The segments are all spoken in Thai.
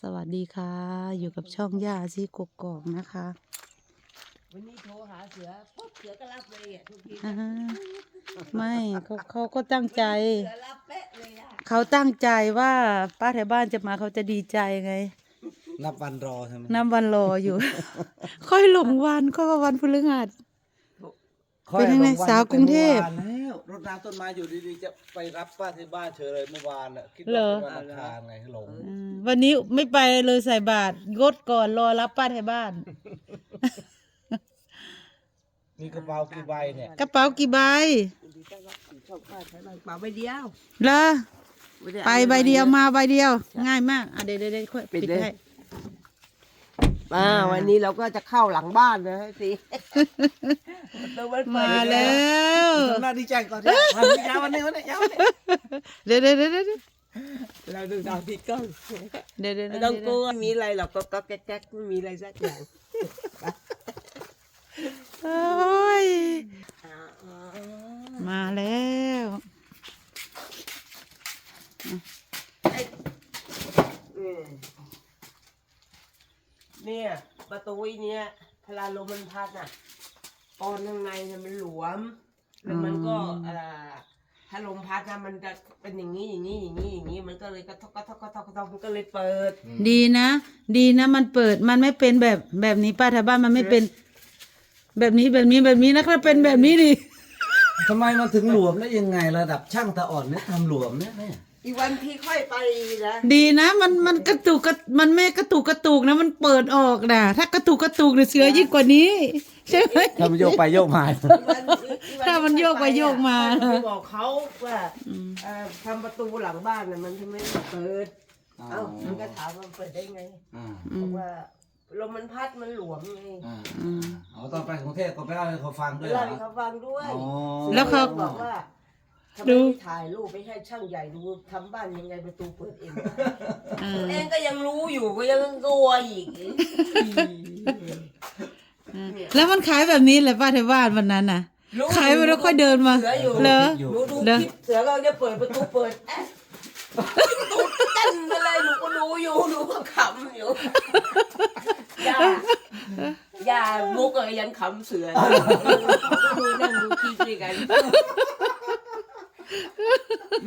สวัสดีค่ะ อยู่กับช่องย่าซีกกอกนะคะ วันนี้โทรหาเสือปุ๊บเสือก็รับเลยอะทุกทีอ่าฮะไม่เขาเขาก็ตั้งใจ เสือรับเป๊ะเลยอะเขาตั้งใจว่าป้าแถวบ้านจะมาเขาจะดีใจไง นับวันรอใช่ไหมน้ำวันรออยู่ ค่อยหลงวันค่อยว่าวันพฤหัส ค่อเป็นยังไงลวัสาวกรุงเทพ มื่อวานแล้วรถน้ำต้นไม้อยู่ดีๆจะไปรับป้าที่บ้านเฉยเลยเมื่อวานน่ะคิดเหรว่าอเป็นวันอังคารไงหลงอืมวันนี้ไม่ไปเลยใส่บาตรงดก่อนรอรับป้าแถวบ้านมีกระเป๋ากี่ใบเนี่ยกระเป๋ากี่ใบวันนี้ต้องรับผิดชอบค่าใช้ใบเปล่าใบเดียวเหรอม่ด้ไปเอาใบเดียวมาใบเดียว ง่ายมากอะเดี๋ยวเดี๋ยวเดี๋ยวค่อยปิปิดดเลยให้ อ่าวันนี้เราก็จะเข้าหลังบ้านนะสิประตูมันเปิดมาแล้วทำหน้าดีใจก่อนเนี่ยวันนี้ยาววันนี้วันนี้ยาววันนี้เดี๋ยวเดี๋ยวเดี๋ยวเดี๋ยวเราดูดาวผิดกล้องเดี๋ยวเดี๋ยวไม่เดี๋ยวต้องกลัวไม่มีอะไรหรอกก็ก็แก๊กๆไม่มีอะไรสักอย่างโอ้ยอ่ามาแล้ว อืมเนี่ย ประตูไอ้เนี้ยพลาลมมันพัดอะตอนข้างในเนี่ยมันหลวมแล้วมันก็เอ่อถ้าลมพัดนะมันจะเป็นอย่างนี้อย่างนี้อย่างนี้อย่างนี้มันก็เลยกระทบกระทบกระทบกระทบมันก็เลยเปิด ดีนะ ดีนะมันเปิดมันไม่เป็นแบบแบบนี้ป้าแถวบ้านมันไม่เป็น แบบนี้แบบนี้แบบนี้นะถ้าเป็นแบบนี้ดิ ทำไมมันถึงหลวมได้ยังไงระดับช่างตาอ่อนเนี่ยทำหลวมเนี่ยเนี่ย อีกวันที่ค่อยไปนะดีนะ มันมันกระตุกกระมันไม่กระตุกกระตุกนะ มันเปิดออกนะถ้ากระตุกกระตุกเนี่ยเสือยิ่งกว่านี้ใช่ไหม ถ้ามันโยกไปโยกมา อีวันอีวัถ้ามันโยกไปโยกมาค่อยไปบอกเขาว่าเอ่อทำประตูหลังบ้านน่ะมันทำไมไม่เปิดอ๋อเอ้ามันก็ถามว่าเปิดได้ไงอ่าบอกว่าลมมันพัดมันหลวมไงอ่าอ๋อตอนไปกรุงเทพก็ไปเล่าให้เขาฟังด้วยเหรเล่าอ ให้เขาฟังด้วยอ๋อ แล้วเขา บอกว่า ทำไมดูไม่ถ่ายรูปไปให้ช่างใหญ่ดูทำบ้านยังไงประตูเปิดเองได้เอตัวอเองก็ยังรู้อยู่ก็ยังกลัวอีกแล้วมันขายแบบนี้แหละป้าแถวบ้านวันนั้นน่ะขายไปแล้วค่อยเดินมาเสืออยู่เหรอหนูดูเหรอ คลิปเสือก็จะเปิดประตูเปิดแอะประตูกั้นอะไรหนูก็รู้อยู่หนูก็ขำอยู่อย่าอย่ามุกเลยยังขำเสือดูนั่งดูคลิปด้วยกัน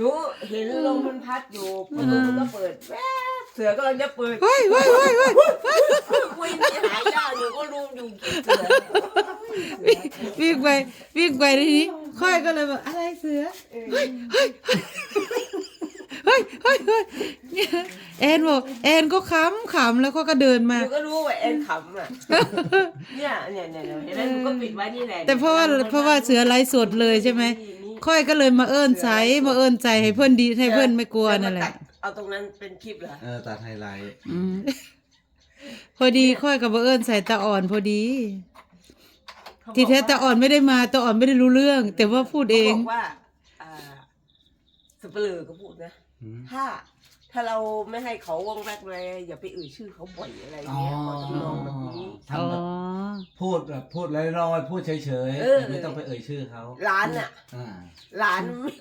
หนูเห็นลมมันพัดอยู่ประตูมันก็เปิดแวบเสือกำลังจะเปิดเฮ้ยเฮ้ยเฮ้ยเฮ้ยคุยหนีหายยากหนูก็รู้อยู่คลิปเสือวิ่งไปวิ่งไปทีนี้ค่อยก็เลยแบบอะไรเสือเฮ้ยเฮ้ยเฮ้ยเฮ้ยเฮ้ยเนี่ยแอนบอกแอนก็ขำขำแล้วเขาก็เดินหมานูก็รู้ว่าแอนขำอะเนี่ยเนี่ยเนี่ยเนี่ยเห็นไหมหนูก็ปิดไว้นี่แหละแต่เพราะว่าเพราะว่าเสือไลฟ์สดเลยใช่ไหม ค่อยก็เลยมาเอิ้นใจมาเอิ้นใจให้เพื่อนดีให้เพื่อนไม่กลัวนั่นแหละ เอาตรงนั้นเป็นคลิปเหรอเออตัดไฮไลท์อืมพอดีค่อยกับมาเอิ้นใส่ตาอ่อนพอดี ทีแท้ตาอ่อนไม่ได้มาตาอ่อนไม่ได้รู้เรื่อง แต่ว่าพูดเอเขางบอกว่าอ่าสเปลือก็พูดนะอืมถ้า ถ้าเราไม่ให้เขาวงแวกเลยอย่าไปเอ่ยชื่อเขาบ่อยอะไรเงี้ยเขาจะมองแบบนี้ ทำแบบพูดแบบพูดลอยๆพูดเฉยเอๆอแต่ไม่ต้องไปเอ่ยชื่อเขาร้านอะ อ่า หลานไม่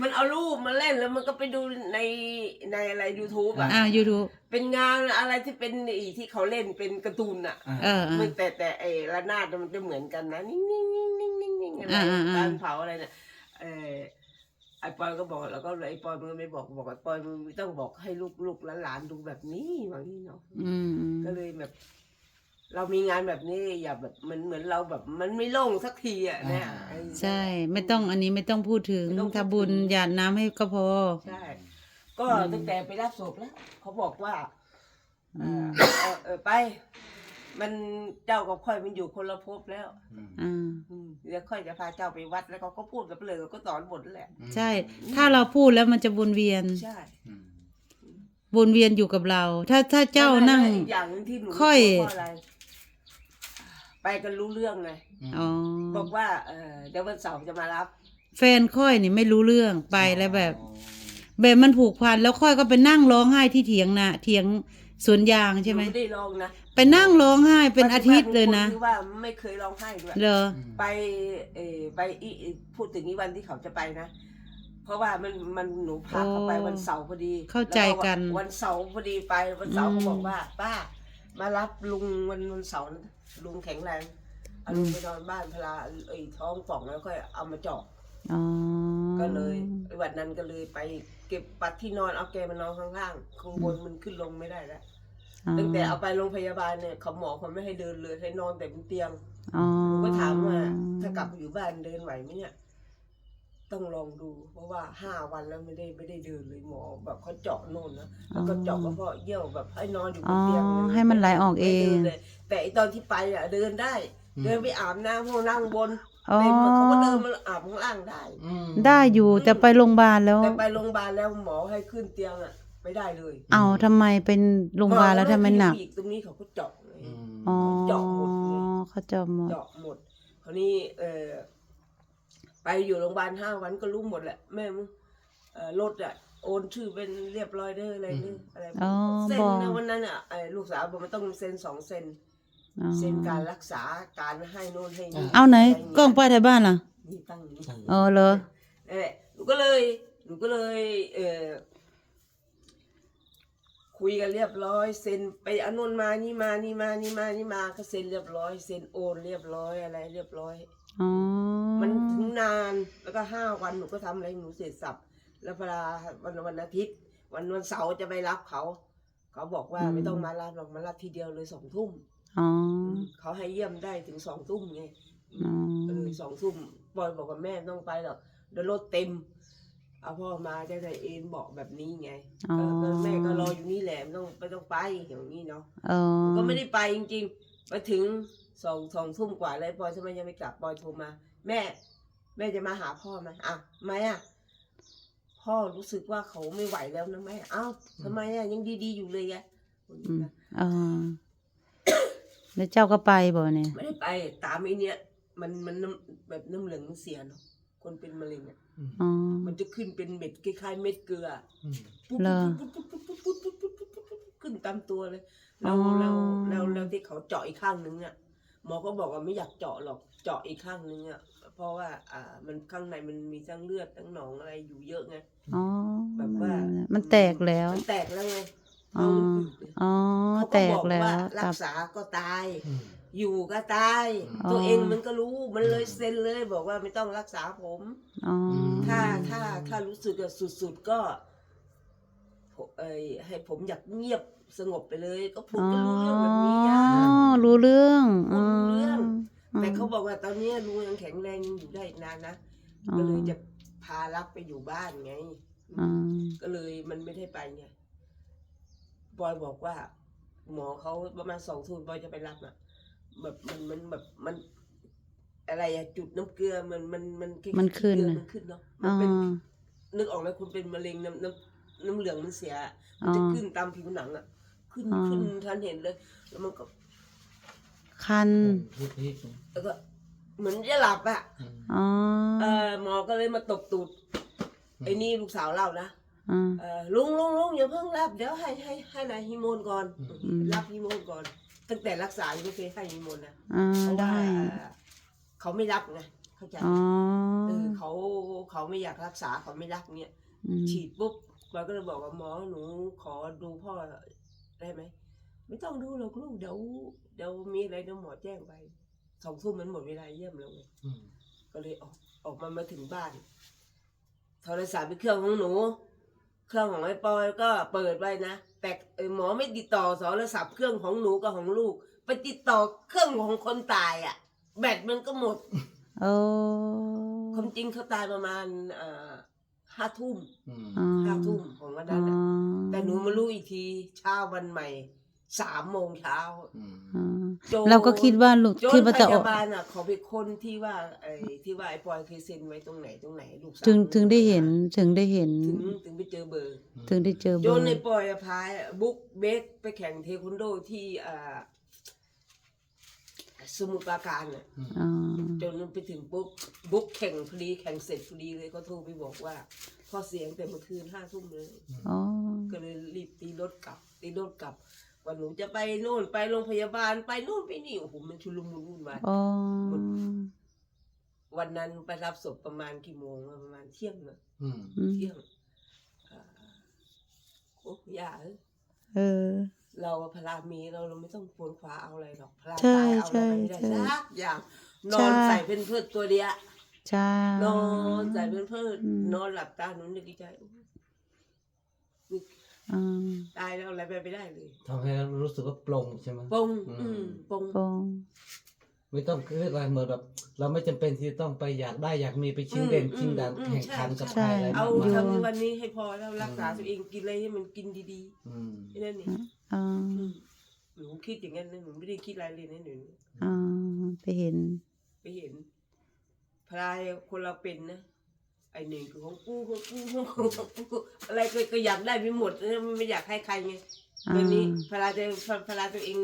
มันเอารูปมาเล่นแล้วมันก็ไปดูในในอะไร YouTube อะ อ่ายูทูบเป็นงานอะไรที่เป็นไอีที่เขาเล่นเป็นการ์ตูนอะอ่าเออเอมัอ นแต่แต่ไอ้ระนาดมันจะเหมือนกันนะ นิ่งนิ่งนิ่งนิ่งนิ่งนิ่งอะไรอ่าอ่าอ่าการเผาอะไรเนี่ยเออ ไอ้ปอยก็บอกแล้วก็ไอ้ปอยมันก็ไม่บอกบอกไอ้ปอยมันต้องบอกให้ลูกลูกหลานๆดูแบบนี้บางทีเนาะอืมอืมก็เลยแบบ เรามีงานแบบนี้อย่าแบบมันเหมือนเราแบบ มันไม่โล่งสักทีอะเนี่ยไอ้ ใช่ ไม่ต้องอันนี้ไม่ต้องพูดถึงไม่ต้องพูดถึงถ้าบุญหยาดน้ำให้ก็พอ ใช่ ก็ตั้งแต่ไปรับศพแล้วเขาบอกว่า อืม เออเออไป มันเจ้ากับค่อยมันอยู่คนละภพแล้ว อืมอ่าอืมเดี๋ยวค่อยจะพาเจ้าไปวัดแล้วเขาก็พูดกับเลยก็สอนบทแหละ ใช่ ถ้าเราพูดแล้วมันจะวนเวียน ใช่อืมวนเวียนอยู่กับเรา ถ้าถ้าเจ้านั่ง แล้วอีกอย่างหนึ่งที่หนูค่อยกลัวเพราะอะไร ไปกันรู้เรื่องไงอ๋อ บอกว่าเออเดี๋ยววันเสาร์จะมารับแฟนค่อยนี่ไม่รู้เรื่องไปแล้วแบบ แบบมันผูกพันแล้วค่อยก็ไปนั่งร้องไห้ที่เถียงนาเถียง สวนยางใช่ไหมนูไม่ได้ลองนะไปนั่งร้องไห้เป็นอาทิตย์เลยนะปฏิบัติของคที่ว่าไม่เคยร้องไห้ด้วยเหรอไปเออไปอีพูดถึงนี้วันที่เขาจะไปนะเพราะว่ามันมันหนูพาเขาไปโอ้วันเสาร์พอดี เข้าใจกันแล้ววันเสาร์พอดีไปวันเสาร์อืมเขาบอกว่า ป้า มารับลุงวันวันเสาร์นะลุงแข็งแรงเอาลุงไปนอนบ้านพลาไอ้ท้องป่องแล้วก็เอามาเจาะ อ๋อก็เลยวันนั้นก็เลยไป เก็บปัดที่นอนเอาแกมานอนข้างล่างข้างบนมันขึ้นลงไม่ได้แล้วอ๋อตั้งแต่เอาไปโรงพยาบาลเนี่ยเขาหมอเขาไม่ให้เดินเลยให้นอนแต่บนเตียงอ๋อหนูก็ถามว่าถ้ากลับไปอยู่บ้านเดินไหวไหมเนี่ย ต้องลองดู เพราะว่าห้าวันแล้วไม่ได้ไม่ได้เดินเลยหมอแบบเขาเจาะโน่นนะแล้วก็เจาะกระเพาะเยี่ยวแบบให้นอนอยู่บอ๋นอเตียงเลยให้มันไหลออกเอไม่งดินเลยแต่ไอตอนที่ไปอะเดินได้ เดินไปอาบน้ำห้องนั่งบน อ๋อเต็มมันเขาก็เดินมาอาบข้างล่างได้อืมได้อยู่แต่ไปโรงพยาบาลแล้ว แต่ไปโรงพยาบาลแล้วหมอให้ขึ้นเตียงอะไม่ได้เลยเอาทำไมเป็นโรงพยาบาลแล้วทำไมหนัก อีกตรงนี้เขาก็เจาะเลยอืมอ๋อเจาะหมดไงเขาเจาะหมด เจาะหมดคราวนี้เออไปอยู่โรงพยาบาลห้าวันก็รู้หมดแหละแม่มึงเอ่อรถอะโอนชื่อเป็นเรียบร้อยเด้ออะไรเด้ออะไรอ๋อเซ็นบอก นะวันนั้นอะไอ้ลูกสาวบอกมันต้องเซ็นสองเซ็นอ๋อ เซ็นการรักษาการให้โน่นให้นี่เอาไหนะรงี้ยกล้องป้ายไทยบ้านล่ะนี่ตั้งอยู่นี่อ๋อเหรอนั่นแหละหนูก็เลยหนูก็เลย เออคุยกันเรียบร้อยเซ็นไปอนนนมานี่มานี่มานี่มานี่มาก็เซ็นเรียบร้อยเซ็นโอนเรียบร้อยอะไร เรียบร้อยอ๋อมันถึงนานแล้วก็ห้าวันหนูก็ทำอะไรหนูเสร็จสับ แล้วเวลาวันวันอาทิตย์ วันวันเสาร์จะไปรับเขา เขาบอกว่าไม่ต้องมารับหรอกมารับทีเดียวเลยสองทุ่ม อ๋อเขาให้เยี่ยมได้ถึงสองทุ่มไงอ๋อเออสองทุ่มบอยบอกว่าแม่ไม่ต้องไปหรอกเดี๋ยวรถเต็ม เอาพ่อมาจะได้เอ็นบอกแบบนี้ไงอ๋อก็ก็แม่ก็รออยู่นี่แหละไม่ต้องไม่ต้องไปอย่างนี้เนาะอ๋อก็ไม่ได้ไปจริงๆไปถึงสองสองทุ่มกว่าแล้วบอยทำไมยังไม่กลับบอยโทรมา แม่ แม่จะมาหาพ่อไหมอะทำไมอะ พ่อรู้สึกว่าเขาไม่ไหวแล้วนะแม่เอ้าทำไมอะยังดีๆอยู่เลยไงอืมอ๋อ แล้วเจ้าก็ไปบ่เนี่ยไม่ได้ไปตามไอ้เนี้ยมันมันน้ำแบบน้ำเหลืองมันเสียเนาะคนเป็นมะเร็งอะอ๋อ มันจะขึ้นเป็นเม็ดคล้ายๆเม็ดเกลืออืมปุ๊บเหรอปุ๊บปุ๊บปุ๊บปุ๊บปุ๊บปุ๊บปุ๊บปุ๊บปุ๊บปุ๊บขึ้นตามตัวเลยอ๋แล้อวแล้วแล้วแล้วที่เขาเจาะอีกข้างนึงอะหมอก็บอกว่าไม่อยากเจาะหรอกเจาะอีกข้างนึงอะเพราะว่า อ่ามันข้างในมันมีทั้งเลือดทั้งหนองอะไรอยู่เยอะไง อ๋อแบบว่า มันแตกแล้ว มันแตกแล้วไง อ๋อเอามันอึดเลยอ๋อเขาแตก็บกอกแล้วว่ารัตักบษาก็ตาย อืม อยู่ก็ตาย อ๋อ ตัวเองมันก็รู้มันเลยเซ็นเลยบอกว่าไม่ต้องรักษาผม อ๋อถ้าถ้าถ้ารู้สึกอะสุดๆก็ผมเอยให้ผมอยากเงียบสงบไปเลย ก็พูดอ๋อก็รู้เรื่องแบบนี้อะรู้เรื่องพูดรู้เรื่องมแต่เขาบอกว่าตอนนี้ลุงยังแข็งแรงยังอยู่ได้อีกนานนะอ๋อก็เลยจะพารับไปอยู่บ้านไง อ๋อก็เลยมันไม่ได้ไปไง บอยบอกว่า หมอเขาประมาณสองทุ่มบอยจะไปรับอะแบบมันมันแบบมันอะไรอะจุดน้ำเกลือมันมันมันคล้ายๆมันขึ้นเกลือน่ะมันขึ้นเนาะมัอ๋นอเป็นนึกออกไหมคุณเป็นมะเร็งน้ำน้ำน้ำเหลืองมันเสียมันจะอ๋อขึ้นตามผิวหนังอะ ขึ้นอ๋อขึ้นทันเห็นเลย แล้วมันก็ คันพูดนี่แล้วก็เหมือนจะหลับอะอืมอ๋อเออหมอก็เลยมาตบตูดไอ้นี่ลูกสาวเล่านะ อ๋อเออลุงลุงลุงอย่าเพิ่งรับเดี๋ยวให้ให้ให้นายฮิโมนก่อนอืม รับฮิโมนก่อน ตั้งแต่รักษายังไม่เคยให้ฮิโมนนะอ๋อเพราะว่าได้ เขาไม่รับไงเข้าใจอ๋อเออเขาเขาไม่อยากรักษาเขาไม่รักเนี่ย อืมฉีดปุ๊บเราก็เลยบอกว่าหมอหนูขอดูพ่อได้ไหมไม่ต้องดูหรอกลูกเดี๋ยวเดี๋ยวมีอะไรเดี๋ยวหมอแจ้งไปสองทุ่มมันหมดเวลาเยี่ยมแล้วไงอืมก็เลยออกออกมามาถึงบ้านโทรศัพท์เป็นเครื่องของหนู เครื่องของไอ้ปอยก็เปิดไว้นะ แต่เอ่อหมอไม่ติดต่อโทรศัพท์เครื่องของหนูกับของลูก ไปติดต่อเครื่องของคนตายอะ แบตมันก็หมดโอ้ความจริงเขาตายประมาณเอ่อห้าทุ่มอืมอ๋อห้าทุ่มของวันอ๋นั้นน่ะอแต่หนูมารู้อีกทีเช้าวันใหม่ สามโมงเช้าอืมอ๋อโจเราก็คิดว่าลูกโจคิดนว่าพจะออกยาบาลอะเขาเป็นคนที่ว่าไอ้ที่ว่าไอ้ปอยเคยเซ็นไว้ตรงไหนตรงไหนลูกสาวถึงถึงได้เห็นถึงได้เห็น ถึงถึงไปเจอเบอร์ ถึงได้เจอโจเบอนในร์ปอยอะพายบุ๊กเบสไปแข่งเทควันโดที่อ่าสมุทรปราการอะอ๋อจนไปถึงปุ๊บบุ๊กแข่งพอดีแข่งเสร็จพอดีเลยก็โทรไปบอกว่าพ่อเสียงแต่เมื่อคืนห้าทุ่มเลย อ๋อก็เลยรีบตีรถกลับตีรถกลับ ว่าหนูจะไปโน่นไปโรงพยาบาลไปโน่นไปนี่โอ้โหมันชุลมุนวุ่นวายอ๋อวันนั้นไปรับศพประมาณกี่โมงอะประมาณเที่ยงนะออืมอืมเที่ยงอ่าโอ้ย่าเอ้ยเออ เราอะพลามีเราเราไม่ต้องปวนขวาเอาอะไรหรอกพลาใช่ตายเอาอะไรไม่ได้ใช่สักอย่างนใช่อนใส่เป็นเพื่อนตัวเดียวใช่นอนใส่เป็นเพื่อนอืมนอนหลับตาหนูนึกในใจโอ้ยนี่ อืมตายแล้วอะไรไปไม่ได้เลยทำให้เรารู้สึกว่าโปร่งใช่ไหม ปงอืม อืมปงปองไม่ต้องเรียกอะไรเหมือนแบบเราไม่จำเป็นที่ต้องไปอยากได้อยากมีไปชิงเด่นชิงดังแข่งขันกับใครอะไรเอามากมายทำวันนี้ให้พอแล้วรักษาตัวเองกินอะไรให้มันกินดีอืมๆแค่นั่นเองอ่าอืมหนูคิดอย่างนั้นนะหนูไม่ได้คิดอะไรเลยนะหนูอ่าไปเห็น ไปเห็นพลายคนเราเป็นนะ ไอหนึ่งคือของกูของกูของกูอะไรก็ก็อยากได้ไปหมดนะไม่อยากให้ใครไงอ่าวันนี้พลาจะพลาตัวเอง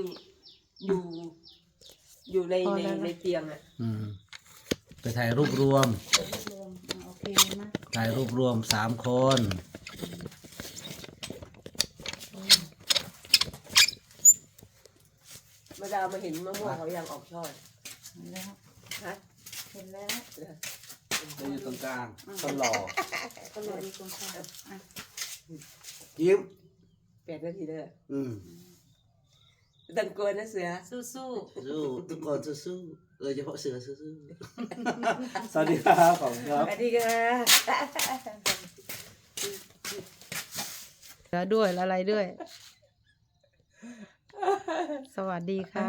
อยู่ อยู่ในพอในแล้วนะในเตียงอะอืมไปถ่ายรูปรวม โอเคมากถ่ายรูปรวมสามคนมาดาวมาเห็นมะม่วงเขายังออกช่อเห็นแล้วฮะเห็นแล้ว จะอยู่ตรงกลางก็หล่อก็เลยดีกว่าอะยิ้ม แปดนาทีเลยอืมดังกวนนะเสือสู้สู้ทุกคนสู้ๆโดยเฉพาะเสือสู้ๆสวัสดีครับขอบคุณครับสวัสดีค่ะๆแล้วด้วยแล้วอะไรด้วย สวัสดีค่ะ